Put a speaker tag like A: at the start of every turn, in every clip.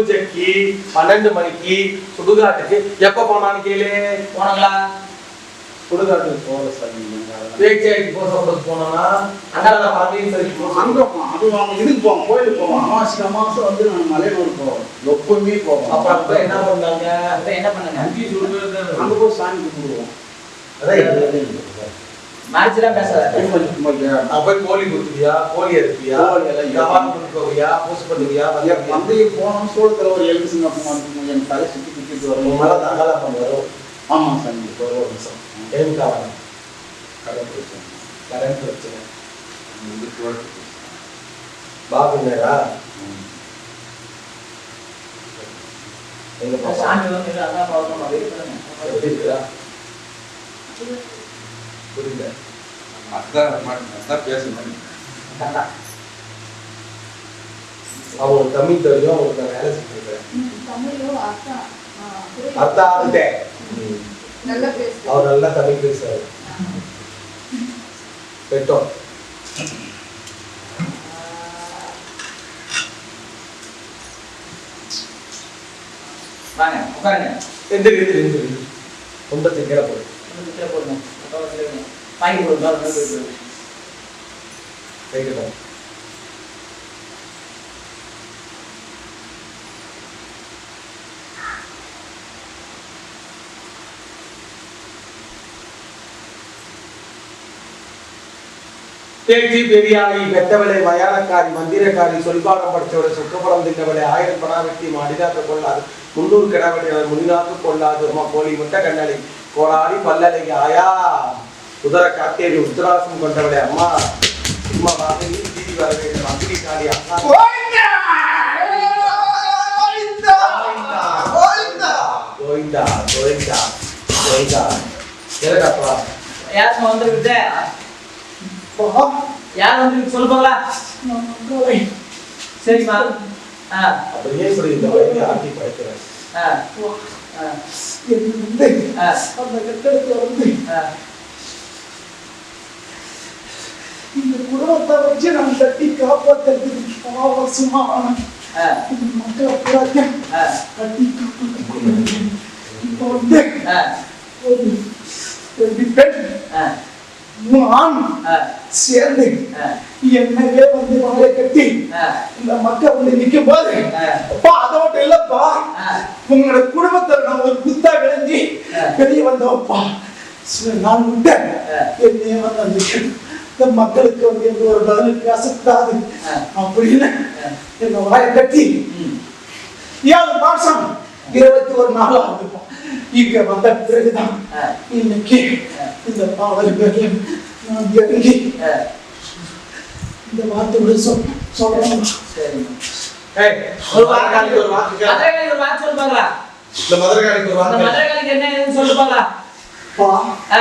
A: பூஜைக்கு பன்னெண்டு மணிக்கு சுடுகாட்டுக்கு எப்ப போனான்னு கேளு
B: போனாங்களா
C: சுடுகாட்டுக்கு போகல அதெல்லாம்.
A: பேச்சாய்க்கு போக சொல்றது போனோம்னா பாண்டியன் சரி
C: அங்க போவோம் அது அவங்க இதுக்கு போவோம் கோயிலுக்கு போவோம் அமாவாசை அமாவாசை வந்து நாங்கள் மலையனூர் போவோம் எப்பவுமே போவோம்
A: அப்ப அப்ப என்ன பண்ணாங்க
B: என்ன பண்ணுங்க
C: அங்க போய் சாமி கும்பிடுவோம்
A: அதான்
B: மேட்ச்லாம் பேசாத.
A: போய் கோழி கொடுத்துவியா கோழி கவான் கொடுக்கவியா பூசு பண்ணுவியா
C: ஐயா, மந்தைக்கு போனோம். ஒரு என் தலை வரும். ஆமா சாமி
A: ஒரு ஒரு நிமிஷம். ஏன் காரணம்
C: கடன் பிரச்சனை.
A: கரண்ட் பிரச்சனை. பாபு நேரா எங்க பாப்பா
B: சாமி வந்து அதான் பார்க்கணும்
A: எப்படி புரியல
D: அதான் அதான் பேசணும்.
A: அவங்க தமிழ் தெரியும் அவங்களுக்கு வேலை செஞ்சிருக்கேன்
E: அர்த்தா
A: அவர் நல்லா தமிழ் பேசுறாரு பெட்டோம்
B: வாங்க உட்காருங்க.
A: எந்திரி எந்திரி எந்திரி கீழே
B: போடுங்க அப்பா வந்து வாங்கி கொடுங்க போயிட்டு
A: பெத்தவளை மயானக்காரி மந்திரக்காரி சொல்பாடம் படித்தவளை சுக்கபுரம் திட்டவளை ஆயிரம் பணா வெட்டி மடிதாக்க கொள்ளாது முன்னூறு கிடவளை முனிநாக்கு கொள்ளாது அம்மா கோழி முட்டை கண்ணலை கோடாரி பல்லலை ஆயா உதர காத்தேரி உத்தராசம் கொண்டவளை அம்மா. அம்மா வாங்கி தீதி வர வேண்டும். அக்னி காளி அம்மா. கோவிந்தா கோவிந்தா கோவிந்தா கோவிந்தா எனக்காப்பா
B: யார் வந்துருக்கு யார் வந்து சொல்லு போகலாம் சரிம்மா.
A: அப்படியே சொல்லி இந்த வயதை ஆட்டி படைக்கிறேன்.
B: ஆ. ஆ
C: அந்த கட்டடத்துல வந்து இந்த குடும்பத்தை வச்சு நான் கட்டி காப்பாத்துறதுக்கு அவசியமா மக்களை புறாத்தையும் கட்டி காப்பாற்ற இப்போ வந்து ஒரு பெண்
B: ஆ
C: சேர்ந்து
B: ஆ
C: என்னவே வந்து வாழை கட்டி இந்த மக்கள் வந்து நிற்கும் போது. அப்பா அதை மட்டும் இல்லப்பா உங்களோட குடும்பத்துல நான் ஒரு குத்தா விளைஞ்சி. வெளியே வந்தோம்ப்பா சில நாள் விட்டேன். என்னையே வந்து அந்த இந்த மக்களுக்கு வந்து எந்த ஒரு பதில் பேசக்கூடாது. அப்படின்னு. எங்க வாயை கட்டி ஏழு மாசம் இருபத்தி ஒரு நாள் ஆகுதுப்பா இங்க வந்த பிறகுதான். இன்னைக்கு இந்த பாவல் பேர்ல நான் இறங்கி இந்த வார்த்தையோட சொல் சொல்றேன்
A: ஒரு வாக்கு
B: ஒரு வாக்கு சொல்லு பார்க்கலாம்
A: இந்த மதுரகாளிக்கு ஒரு வாக்கு கேளு.
B: மதுரைக்காலிக்கு என்ன ஏதுன்னு சொல்லு பார்க்கலாம்
C: பா.
B: ஆ.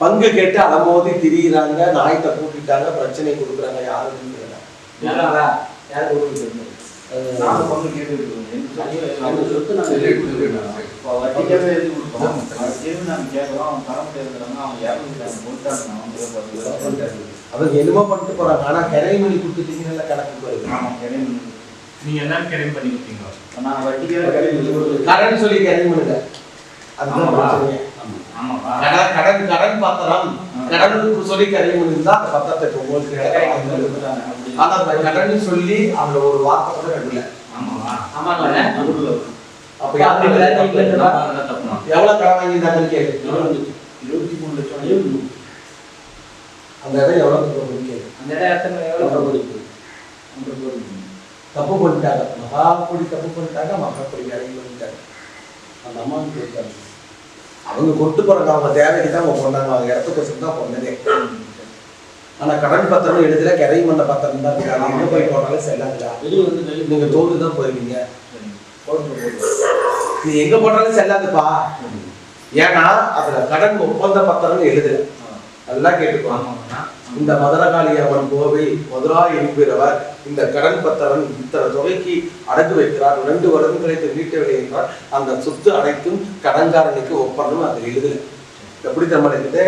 A: பங்கு கேட்டு அலமோதி திரியிறாங்க நாய்ட்ட கூட்டிட்டாங்க பிரச்சனை கொடுக்குறாங்க யாரும்
B: யாரா யார் கொடுக்குறது
F: நாங்க பங்கு. வட்டிக்காவே எழுதி கொடுப்போம். வட்டியும் நாங்க கேட்கறோம். அவங்க தர முடியாதுங்கிறாங்க. அவங்க இரநூத்தி கொடுத்தாங்க. அவங்க
A: அவங்க என்னமோ பண்ணிட்டு போறாங்க ஆனா கரைமணி கொடுத்துட்டீங்கல்ல கணக்கு வருது
F: ஆமா, கடன்.
G: நீங்க என்ன கிரைம் பண்ணி கொடுத்தீங்க
F: நான் வட்டிக்காவே கடன் எழுதி கொடுத்துருக்கேன்.
A: கடன் சொல்லி கரைமணுங்க அதுதான்
G: ஆமாவா?
A: பிரச்சனையே
G: ஆமாவா
A: கடன் கடன் கடன் பத்திரம் கடன் சொல்லி கரைமணி தான் அந்த பத்திரத்தை இப்ப உங்களுக்கு. ஆனா அந்த கடன் சொல்லி அந்த ஒரு வார்த்தை கூட கட்டல
G: ஆமாவா
B: ஆமாங்க
F: நடுவுல
A: அப்ப எவ்வளவு கடன் வாங்கியிருந்தாங்கன்னு
F: இருபத்தி மூணு லட்சம்
A: அந்த இடம் எவ்வளவு கேளு.
B: அந்த இடம் எத்தனை எவ்வளோ
A: தப்பு பண்ணிட்டாங்க. மகாபுடி தப்பு பண்ணிட்டாங்க மகாபுடி இறங்கி வந்துட்டாங்க அந்த அம்மாவுக்கு கொடுத்தாங்க அவங்க கொண்டு போறாங்க அவங்க தேவைக்கு தான் அவங்க கொண்டாங்க. அவங்க இடத்துக்கு தான் கொண்டதே. ஆனா கடன் பத்திரம் எழுதல கரை மண்ண பத்திரம் தான் போய் போனாலும் செல்லாதுல
F: வெளியே வந்து
A: நீங்க தோது தான் போயிருவீங்க. நீ எங்க போனாலும் செல்லாதுப்பா. ஏன்னா அதுல கடன் ஒப்பந்த பத்திரம் எழுதுல நல்லா கேட்டுக்கோ. இந்த மதுரகாளி கோவை மதுரா என்பவர் இந்த கடன் பத்திரம் இத்தனை தொகைக்கு அடகு வைக்கிறார். ரெண்டு வருடம் கழித்து நீட்டவில்லை என்றால் அந்த சொத்து அனைத்தும் கடன்காரனுக்கு ஒப்பந்தம் அதில் எழுதல எப்படி எழுதுது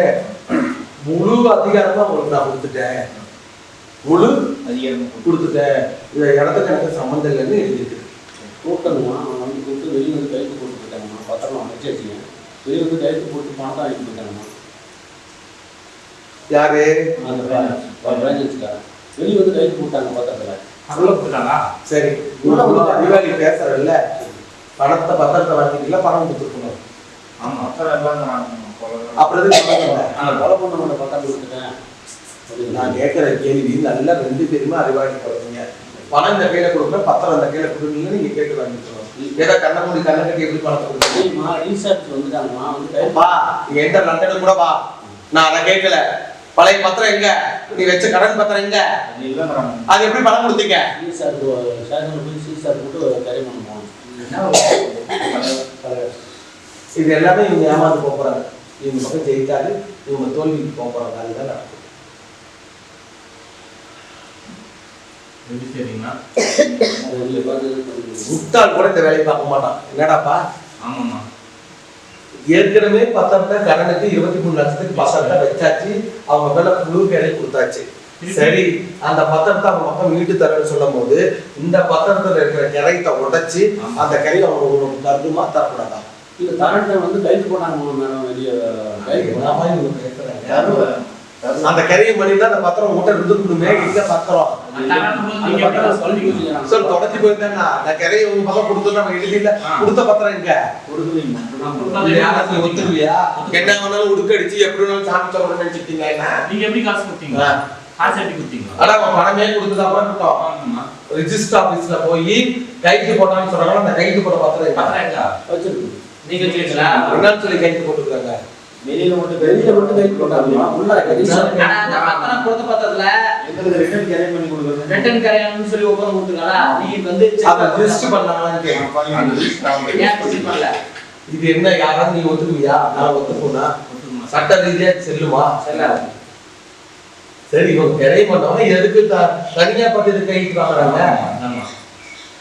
A: முழு அதிகாரமா உங்களுக்கு நான் கொடுத்துட்டேன். முழு
F: அதிகாரம்
A: கொடுத்துட்டேன். இந்த இடத்துக்கு எனக்கு சம்மந்தம் இல்லைன்னு எழுதியிருக்கு
C: கூட்டணுமா அவன் வந்து கூப்பிட்டு வெளியே வந்து கைத்து போட்டு போயிட்டாங்கம்மா பத்திரம் அமைச்சு வச்சுக்கேன் வெளியே வந்து கைத்து போட்டு பணத்தை வாங்கி போயிட்டாங்கம்மா
A: யாரு?
C: அந்த பிரான்ச்சுக்காரன் வெளியே வந்து கைத்து போட்டாங்க பத்திரத்தில்.
G: கொடுத்தாங்களா
A: சரி. இவ்வளவு அதிகாரி பேசுறல்ல பணத்தை பத்திரத்தை வாங்கிக்கல பணம் கொடுத்துருக்கணும்.
G: ஆமா
F: அப்புறம் கொலை-
C: பண்ணவனோட பத்திரம் கொடுத்துட்டேன்
A: நான் கேட்கிற கேள்வி நல்லா ரெண்டு பேருமே அறிவாளி குழந்தைங்க. பணம் இந்த கையில கொடுக்குற பத்திரம் இந்த கையில கொடுக்கணும்னு நீங்க கேட்டு வாங்கிக்கணும் ஏதோ கண்ண மூடி கண்ண கட்டி எப்படி பணத்தை கொடுக்கணும்
C: ரீசார்ஜ் வந்துட்டாங்கம்மா வந்து
A: வா நீங்க எந்த லண்டனுக்கு கூட வா நான் அதை கேட்கல. பழைய பத்திரம் எங்க? நீ வச்ச கடன் பத்திரம் எங்க?
F: அது
A: எப்படி பணம் கொடுத்தீங்க?
C: ரீசார்ஜ் போய் சீசார் போட்டு கரை பண்ணுவோம்
A: இது எல்லாமே இவங்க ஏமாந்து போக போறாங்க. இவங்க பக்கம் ஜெயிக்காது இவங்க தோல்விக்கு போக போறாங்க. அதுதான் நடக்கும்.
G: எப்படி
A: முட்டாள் கூட இந்த வேலையை பார்க்க மாட்டான். என்னடாப்பா?
G: ஆமாம்மா.
A: ஏற்கனவே பத்திரத்தை கடனுக்கு இருபத்தி மூணு லட்சத்துக்கு பத்திரத்தை வச்சாச்சு. அவங்க மேல குழு வேலை கொடுத்தாச்சு. சரி அந்த பத்திரத்தை அவங்க பக்கம் மீட்டு தரேன்னு சொல்லும் போது இந்த பத்திரத்துல இருக்கிற கிரையத்தை உடைச்சு அந்த கிரையை அவங்க தருமா தரக்கூடாதா?
C: இந்த கரண்ட்டை வந்து போட்டாங்க மேடம் வெளியே.
A: என்ன மாதிரி இவங்க பேசுறாங்க? அந்த கரையை பண்ணி தான் அந்த பத்திரம் உங்கள்கிட்ட இருந்துக்கணுமே இந்த பத்திரம்.
C: சொல்லி
A: சார் தொடர்ச்சி போயிருந்தேன்னா அந்த கரையை உங்க பக்கம் கொடுத்து நம்ம எழுதியில கொடுத்த பத்திரம் எங்க? ஒத்துருவியா என்ன வேணாலும் உடுக்கடிச்சு எப்படி வேணாலும் சாமி சொல்லணும்னு நினைச்சிட்டீங்க
G: நீங்க எப்படி காசு கொடுத்தீங்க?
A: ஆனா பணமே கொடுத்ததா அப்புறம் இருக்கட்டும்
G: ஆமாம்மா
A: ரிஜிஸ்டர் ஆபீஸ்ல போய் கைக்கு போட்டான்னு சொல்றாங்க அந்த கைக்கு போட்ட பத்திரம் எங்க?
G: பத்திரம் எங்க?
C: வச்சிருக்கு.
B: நீங்க
A: சொல்லி கைக்கு போட்டுக்கிறாங்க
F: வெளியில மட்டும்
C: வெளியில மட்டும் கைத்து போட்டாங்கம்மா உள்ள
B: அந்த பத்திரம் கொடுத்த பத்திரத்துல
F: எங்களுக்கு ரிட்டர்ன் கேரி பண்ணி கொடுக்குறது
B: ரிட்டர்ன் கரையான்னு சொல்லி ஒப்பந்தம் கொடுத்துருக்காங்களா நீ வந்து
A: அதை பண்ணாங்களான்னு இது என்ன யாராவது நீ ஒத்துக்குவியா? நான் ஒத்துக்குனா. சட்ட ரீதியா செல்லுமா?
B: செல்லாது
A: சரி இவங்க கிரை பண்ணவங்க எதுக்கு த- தனியா பட்டு கைக்கு வாங்குறாங்க?
G: ஆமா.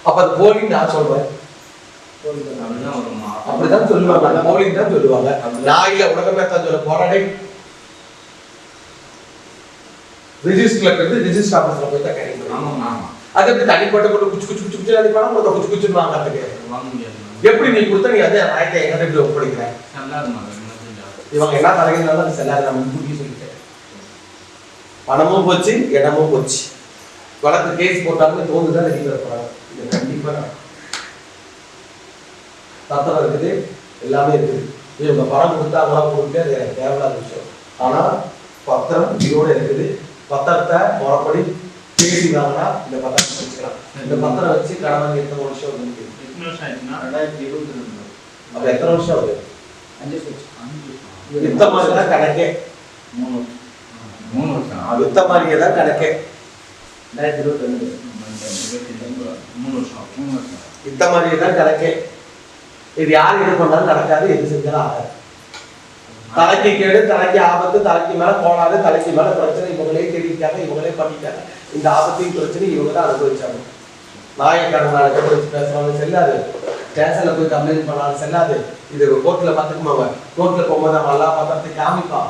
A: அப்ப அது போலின்னு நான் சொல்றேன்.
G: அப்படிதான்
A: சொல்லுவாங்க. போலின்னு தான் சொல்லுவாங்க. நான் இல்ல உலகமே தான் சொல்ல போராடே ரிஜிஸ்டர்ல இருந்து ரிஜிஸ்டர் ஆபீஸ்ல போய் தான் கிடைக்கும்
G: ஆமாம்மா ஆமா
A: அது எப்படி தனிப்பட்ட கூட குச்சி குச்சி குச்சி குச்சி அடி பணம் கொடுத்த குச்சி குச்சி வாங்கிறதுக்கு
G: வாங்க முடியாது
A: எப்படி நீ கொடுத்த நீ அதே நாயத்தை எங்க எப்படி ஒப்படைக்கிற? இவங்க என்ன தலைகிறாலும் செல்லாது நம்ம முன்கூட்டியே சொல்லிட்டேன். பணமும் போச்சு இடமும் போச்சு. வழக்கு கேஸ் போட்டாங்கன்னு தோணுதான் வெளியே போறாங்க. இது கண்டிப்பா பத்திரம் இருக்குது எல்லாமே இருக்குது. இவங்க பணம் கொடுத்தாங்களா கொடுத்து அது தேவையில்லாத விஷயம். ஆனா பத்திரம் இதோட இருக்குது. பத்திரத்தை முறைப்படி பேசி வாங்கினா இந்த பத்திரத்தை வச்சுக்கலாம். இந்த பத்திரம் வச்சு கடன் எத்தனை வருஷம் வந்து
G: எத்தனை வருஷம் ஆயிடுச்சுன்னா
F: ரெண்டாயிரத்தி இருபத்தி ரெண்டு.
A: அப்ப எத்தனை வருஷம் ஆகுது?
B: அஞ்சு வருஷம்
G: அஞ்சு வருஷம்.
A: வித்த மாதிரி தான் கணக்கே.
F: மூணு
G: மூணு வருஷம்.
A: வித்த மாதிரியே தான் கணக்கே.
B: ரெண்டாயிரத்தி இருபத்தி ரெண்டு.
G: இருபத்தி ரெண்டு. மூணு வருஷம் மூணு வருஷம்.
A: வித்த மாதிரியே தான் கணக்கே. இது யார் எது பண்ணாலும் நடக்காது எது செஞ்சாலும் ஆகாது. தலைக்கு கேடு தலைக்கு ஆபத்து தலைக்கு மேல போனாது தலைக்கு மேல பிரச்சனை இவங்களே தெரிவிக்காங்க இவங்களே பண்ணிட்டாங்க. இந்த ஆபத்தையும் பிரச்சனை இவங்க தான் அனுபவிச்சாங்க. நாயக்கடன் கண்டுபிடிச்சு பேசுறவங்க செல்லாது. ஸ்டேஷன்ல போய் கம்ப்ளைண்ட் பண்ணாலும் செல்லாது. இது கோர்ட்ல பாத்துக்குமாங்க கோர்ட்ல போகும்போது நம்ம எல்லா பத்திரத்தையும் காமிப்பான்.